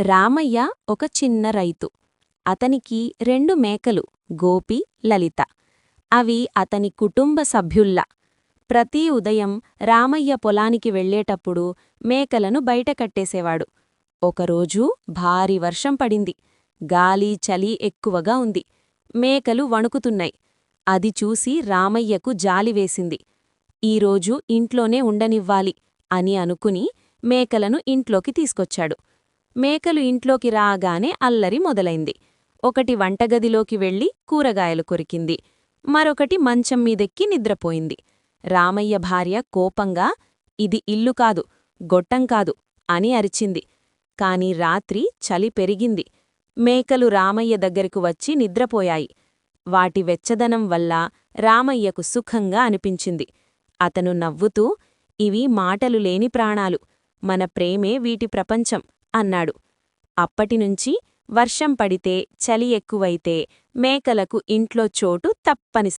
రామయ్య ఒక చిన్న రైతు. అతనికి రెండు మేకలు గోపి లలిత. అవి అతని కుటుంబ సభ్యుల్లా. ప్రతి ఉదయం రామయ్య పొలానికి వెళ్ళేటప్పుడు మేకలను బయట కట్టేసేవాడు. ఒకరోజు భారీ వర్షం పడింది. గాలి చలి ఎక్కువగా ఉంది. మేకలు వణుకుతున్నాయి. అది చూసి రామయ్యకు జాలివేసింది ఈరోజు ఇంట్లోనే ఉండనివ్వాలి అని అనుకుని మేకలను ఇంట్లోకి తీసుకొచ్చాడు. మేకలు ఇంట్లోకి రాగానే అల్లరి మొదలైంది. ఒకటి వంటగదిలోకి వెళ్ళి కూరగాయలు కొరికింది. మరొకటి మంచం మీదెక్కి నిద్రపోయింది. రామయ్య భార్య కోపంగా ఇది ఇల్లు కాదు గొట్టం కాదు అని అరిచింది. కాని రాత్రి చలి పెరిగింది. మేకలు రామయ్య దగ్గరకు వచ్చి నిద్రపోయాయి. వాటి వెచ్చదనం వల్ల రామయ్యకు సుఖంగా అనిపించింది. అతను నవ్వుతూ ఇవి మాటలు లేని ప్రాణాలు. మన ప్రేమే వీటి ప్రపంచం. అన్నాడు. అప్పటినుంచి వర్షం పడితే చలి ఎక్కువైతే మేకలకు ఇంట్లో చోటు తప్పని